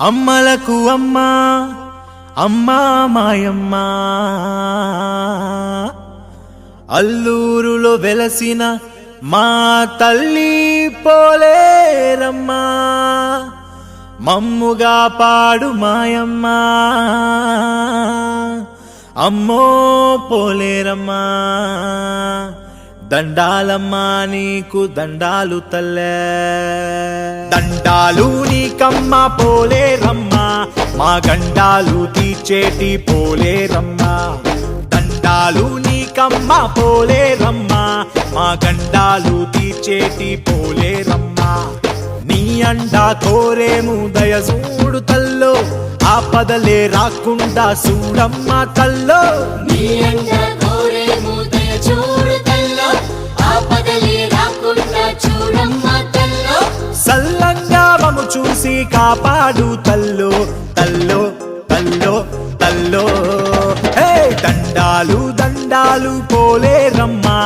అమ్మలకు అమ్మ అమ్మా మాయమ్మ. అల్లూరులో వెలసిన మా తల్లి పోలేరమ్మా. మమ్ముగా పాడు మాయమ్మ. అమ్మో పోలేరమ్మా. దండాలమ్మా నీకు దండాలు తల్లే. దండాలు నీకమ్మ పోలేరమ్మా మా గండాలు తీర్చేటి పోలేరమ్మా దండాలు నీకమ్మ పోలేరమ్మా మా గండాలు తీర్చేటి పోలేరమ్మా నీ అండా కోరేము దయసూడు తల్లో. ఆపదలే రాకుండా చూడమ్మ తల్లో. నీ అండ సల్లంగా చూసి కాపాడు తల్లో తల్లో తల్లో తల్లో. హే దండాలు దండాలు పోలేరమ్మా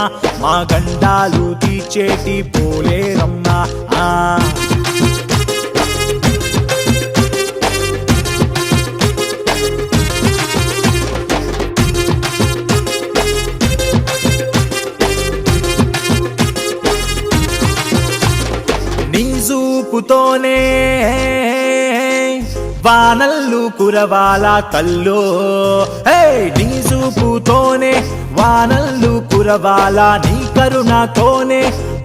మా గండాలు తీర్చేటి పోలేరమ్మా ఆ. చూపుతోనే వానల్లు కురవాల తల్లో. హే నీ చూపుతోనే వానల్లు కురవాల నీ కరుణతోనే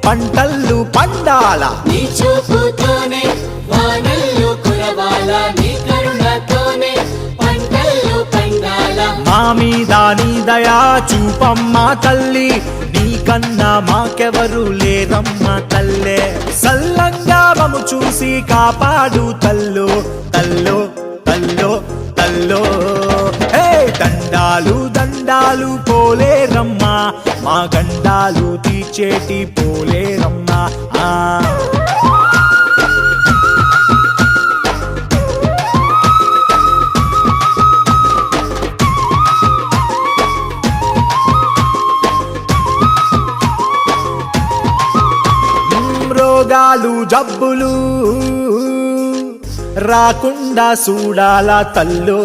పంటల్లు పండాల. నీ చూపుతోనే వానల్లు కురవాల నీ కరుణతోనే పంటలు పండాల. మా మీద నీ దయా చూపమ్మ తల్లి నీకన్నా మాకెవరు లేరమ్మ తల్లే. సల్లంగా మము చూసి కాపాడు తల్లో తల్లో తల్లో తల్లో. హే దండాలు దండాలు పోలేరమ్మా మా గండాలు తీర్చేటి పోలేరమ్మా ఆ. జబ్బులు రాకుండా చూడాల తల్లో.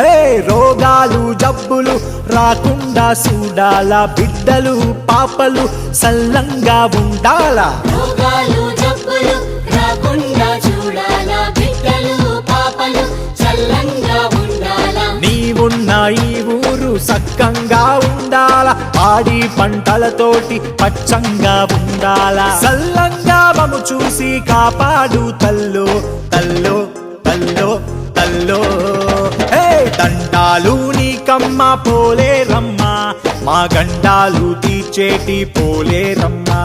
హే రోగాలు జబ్బులు రాకుండా చూడాల బిడ్డలు పాపలు సల్లంగా ఉండాలా? రోగాలు సక్కంగా ఉండాల? పాడి పంటలతోటి పచ్చంగా ఉండాల? సల్లంగా మము చూసి కాపాడు తల్లో తల్లో తల్లో తల్లో. హే దండాలు నీకమ్మ పోలేరమ్మా మా గండాలు తీర్చేటి పోలేరమ్మా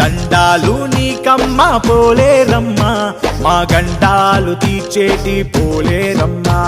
దండాలు నీకమ్మ పోలేరమ్మా మా గండాలు తీర్చేటి పోలేరమ్మా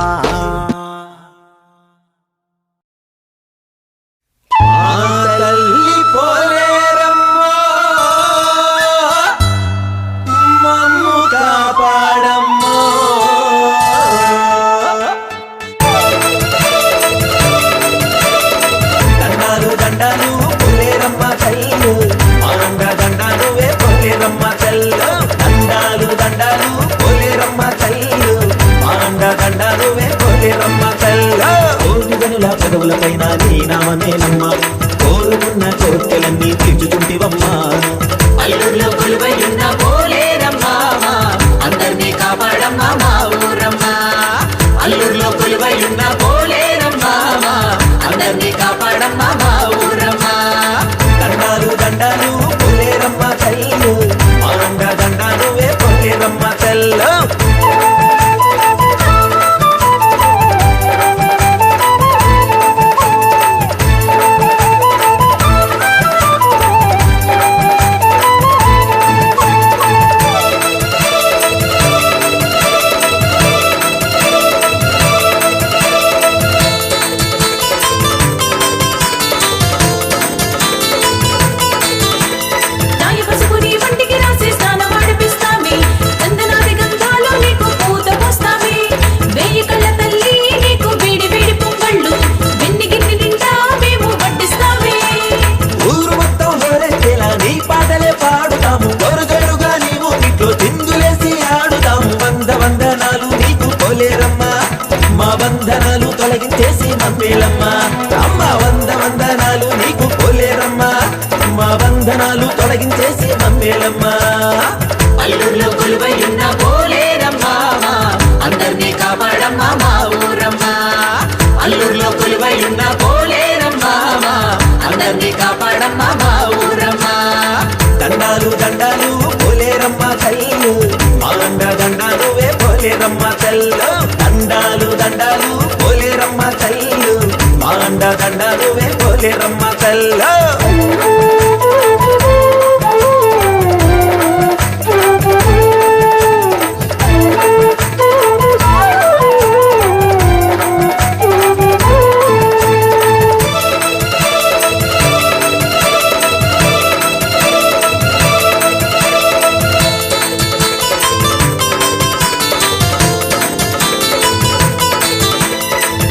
పొలేరమ్మ చల్లు మాండ దండాలు వే పొలేరమ్మ చల్లు కోటి గనుల చదువులపైన నీ నామనేనమ్మ కోరుకున్న కోర్కెలన్నీ తీర్చుకుంటివమ్మా. అల్లుల్లో కొలువై ఉన్న పోలేరమ్మా అందరినీ కాపాడమ్మా మా ఊరమ్మా. అల్లుల్లో కొలువై ఉన్న పోలేరమ్మా అందరినీ కాపాడమ్మా మా ఊరు అందరినీ మా ఊరమ్మా. దండాలు దండాలు పోలేరమ్మ కళ్ళు మాండ దండాలు వే పోలేరమ్మ కళ్ళు దండాలు దండాలు పోలేరమ్మ కళ్ళు మాండ దండాలు వే పోలేరమ్మ కళ్ళు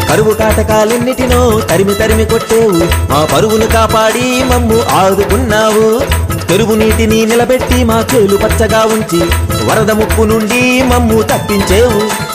కరువు కాటకాలెన్నిటినో తరిమి తరిమి కొట్టేవు. మా పరువును కాపాడి మమ్ము ఆదుకున్నావు. తెరువు నీటిని నిలబెట్టి మా చేలు పచ్చగా ఉంచి వరద ముప్పు నుండి మమ్ము తప్పించేవు.